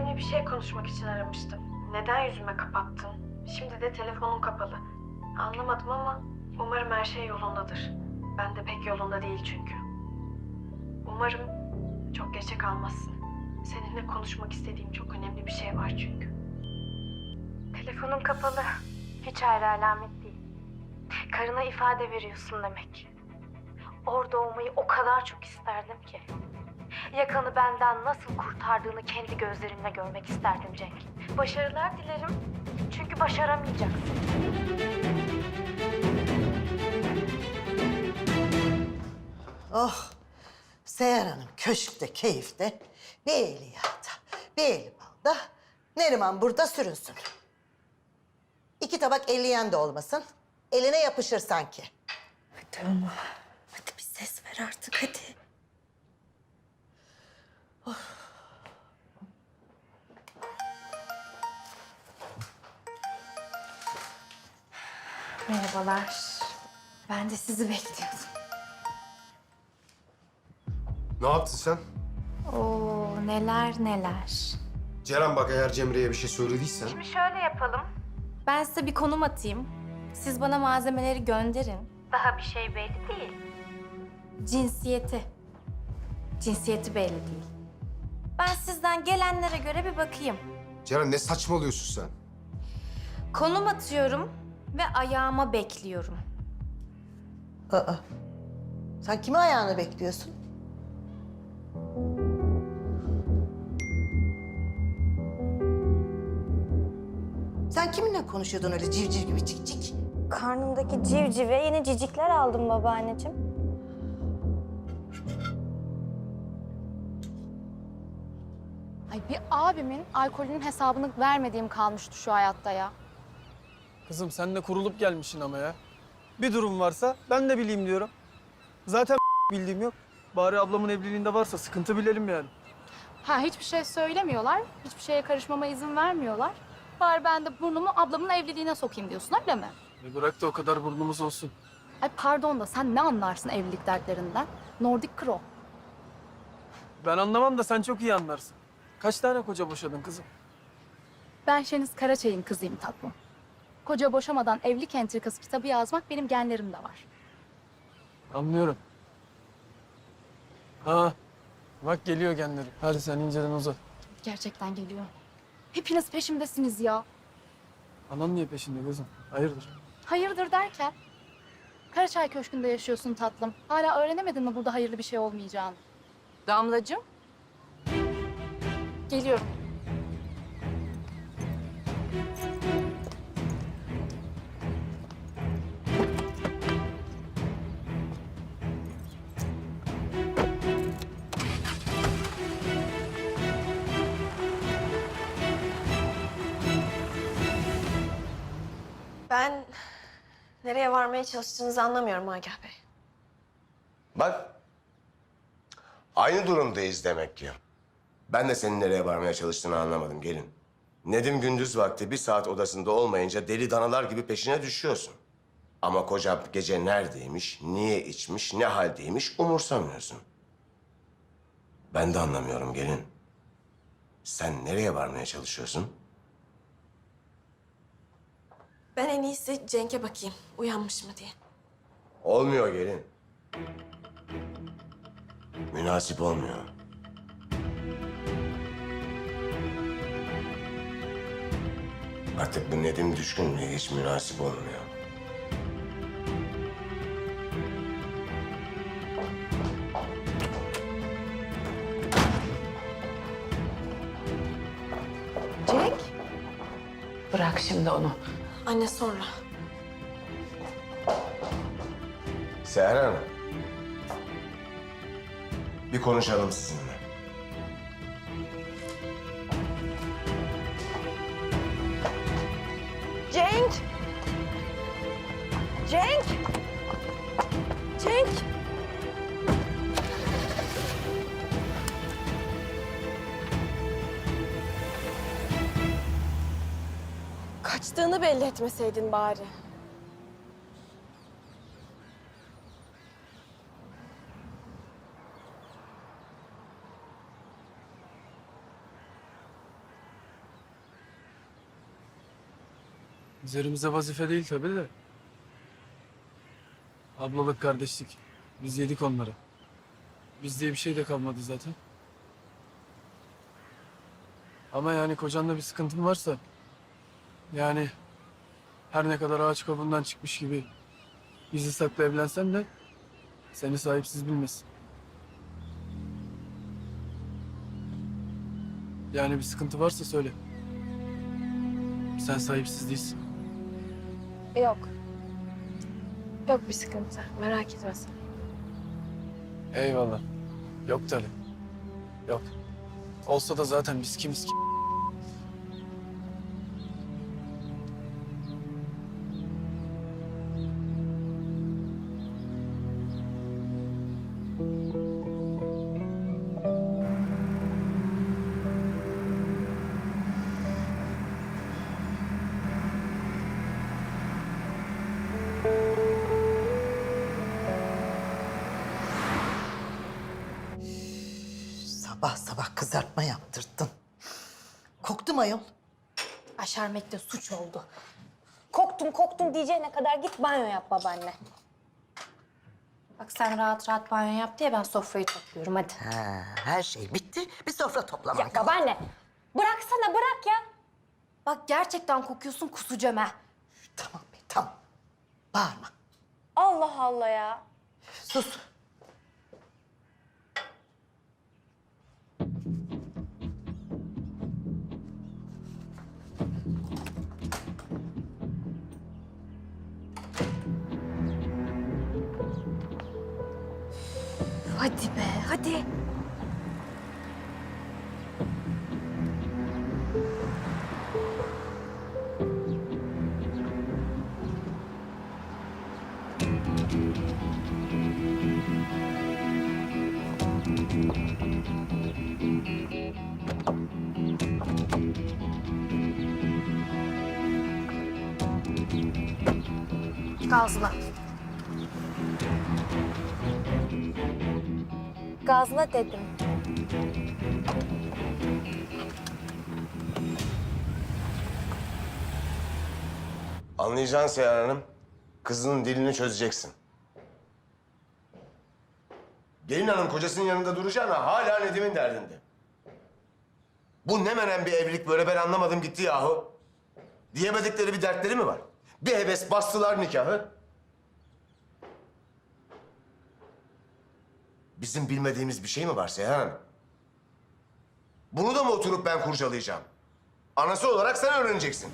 Önemli bir şey konuşmak için aramıştım. Neden yüzüme kapattın? Şimdi de telefonun kapalı. Anlamadım ama umarım her şey yolundadır. Ben de pek yolunda değil çünkü. Umarım çok geçe kalmazsın. Seninle konuşmak istediğim çok önemli bir şey var çünkü. Telefonun kapalı. Hiç ayrı alamet değil. Karına ifade veriyorsun demek. Orada olmayı o kadar çok isterdim ki. Yakanı benden nasıl kurtardığını kendi gözlerimle görmek isterdim Cenk. Başarılar dilerim. Çünkü başaramayacaksın. Oh, Seher Hanım köşkte, keyifte, bir eli yağda, bir eli balda. Neriman burada sürünsün. İki tabak elleyen de olmasın. Eline yapışır sanki. Hadi ama. Hadi bir ses ver artık hadi. Merhabalar. Ben de sizi bekliyordum. Ne yaptın sen? Oo neler neler. Ceren bak eğer Cemre'ye bir şey söylediysen... Şimdi şöyle yapalım. Ben size bir konum atayım. Siz bana malzemeleri gönderin. Daha bir şey belli değil. Cinsiyeti. Cinsiyeti belli değil. Ben sizden gelenlere göre bir bakayım. Ceren ne saçmalıyorsun sen? Konum atıyorum ve ayağıma bekliyorum. Aa, sen kimi ayağını bekliyorsun? Sen kiminle konuşuyordun öyle civciv gibi cik cik? Karnımdaki civcive yeni cicikler aldım babaanneciğim. Ay bir abimin alkolünün hesabını vermediğim kalmıştı şu hayatta ya. Kızım sen de kurulup gelmişsin ama ya. Bir durum varsa ben de bileyim diyorum. Zaten bildiğim yok. Bari ablamın evliliğinde varsa sıkıntı bilelim yani. Ha hiçbir şey söylemiyorlar, hiçbir şeye karışmama izin vermiyorlar. Bari ben de burnumu ablamın evliliğine sokayım diyorsun öyle mi? E bırak da o kadar burnumuz olsun. Ay pardon da sen ne anlarsın evlilik dertlerinden? Nordic Crow. Ben anlamam da sen çok iyi anlarsın. Kaç tane koca boşadın kızım? Ben Şeniz Karaçay'ın kızıyım tatlım. Koca boşamadan evlilik entrikası kitabı yazmak benim genlerimde var. Anlıyorum. Ha, bak geliyor genleri. Hadi sen inceden uzat. Gerçekten geliyor. Hepiniz peşimdesiniz ya. Anan niye peşinde kızım? Hayırdır? Hayırdır derken? Karaçay Köşkü'nde yaşıyorsun tatlım. Hala öğrenemedin mi burada hayırlı bir şey olmayacağını? Damlacığım, Geliyorum. Ben nereye varmaya çalıştığınızı anlamıyorum Agah Bey. Bak. Aynı durumdayız demek ki. Ben de senin nereye varmaya çalıştığını anlamadım gelin. Nedim gündüz vakti bir saat odasında olmayınca deli danalar gibi peşine düşüyorsun. Ama koca gece neredeymiş, niye içmiş, ne haldeymiş umursamıyorsun. Ben de anlamıyorum gelin. Sen nereye varmaya çalışıyorsun? Ben en iyisi Cenk'e bakayım. Uyanmış mı diye. Olmuyor gelin. Münasip olmuyor. Artık bu Nedim düşkünlüğü hiç münasip olmuyor. Cenk. Bırak şimdi onu. Anne sonra. Seher Hanım. Bir konuşalım sizinle. Cenk! Cenk! Cenk! Kaçtığını belli etmeseydin bari. Üzerimize vazife değil tabii de. Ablalık, kardeşlik. Biz yedik onları. Biz diye bir şey de kalmadı zaten. Ama yani kocanla bir sıkıntın varsa... Yani her ne kadar ağaç kabuğundan çıkmış gibi gizli saklı evlensen de seni sahipsiz bilmesin. Yani bir sıkıntı varsa söyle. Sen sahipsiz değilsin. Yok. Yok bir sıkıntı. Merak etme sen. Eyvallah. Yok tabii. Yok. Olsa da zaten biz kimiz ki? Kızartma yaptırttın. Koktu mu ayol? Aşermek de suç oldu. Koktum koktum diyeceğine kadar git banyo yap babaanne. Bak sen rahat rahat banyo yap diye ben sofrayı topluyorum hadi. Ha, her şey bitti. Bir sofra toplamak. Ya babaanne bıraksana bırak ya. Bak gerçekten kokuyorsun kusacağım ha. Tamam be tamam. Bağırma. Allah Allah ya. Sus. Hadi be hadi. Gazla. Gazla dedim. Anlayacaksın Seyhan Hanım. Kızının dilini çözeceksin. Gelin hanım kocasının yanında duracağına hala Nedim'in derdinde. Bu ne menen bir evlilik böyle ben anlamadım gitti yahu. Diyemedikleri bir dertleri mi var? Bir heves bastılar nikahı. Bizim bilmediğimiz bir şey mi var Seyhan? Bunu da mı oturup ben kurcalayacağım? Anası olarak sen öğreneceksin.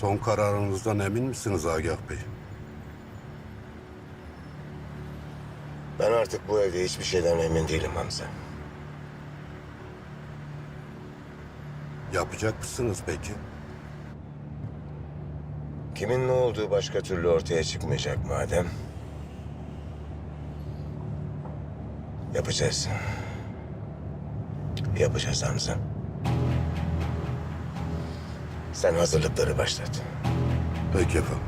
Son kararınızdan emin misiniz Agah Bey? Ben artık bu evde hiçbir şeyden emin değilim Hamza. Yapacak mısınız peki? Kimin ne olduğu başka türlü ortaya çıkmayacak madem. Yapacağız. Yapacağız Hamza. Sen hazırlıkları başlat. Peki efendim.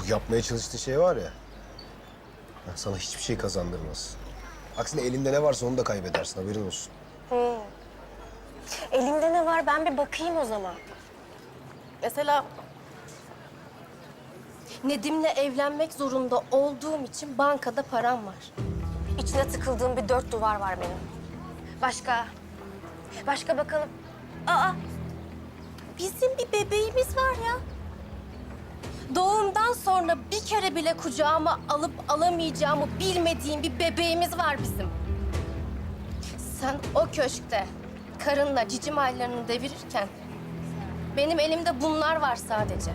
Bu yapmaya çalıştığı şey var ya. Sana hiçbir şey kazandırmaz. Aksine elinde ne varsa onu da kaybedersin haberin olsun. Elinde ne var ben bir bakayım o zaman. Mesela Nedim'le evlenmek zorunda olduğum için bankada param var. İçine tıkıldığım bir dört duvar var benim. Başka? Başka bakalım. Aa Bizim bir bebeğimiz var ya. Doğumdan sonra bir kere bile kucağıma alıp alamayacağımı bilmediğim bir bebeğimiz var bizim. Sen o köşkte karınla cicim aylarını devirirken benim elimde bunlar var sadece.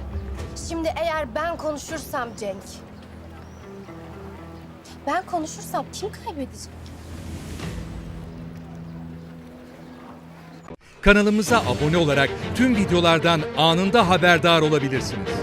Şimdi eğer ben konuşursam Cenk, ben konuşursam kim kaybedecek? Kanalımıza abone olarak tüm videolardan anında haberdar olabilirsiniz.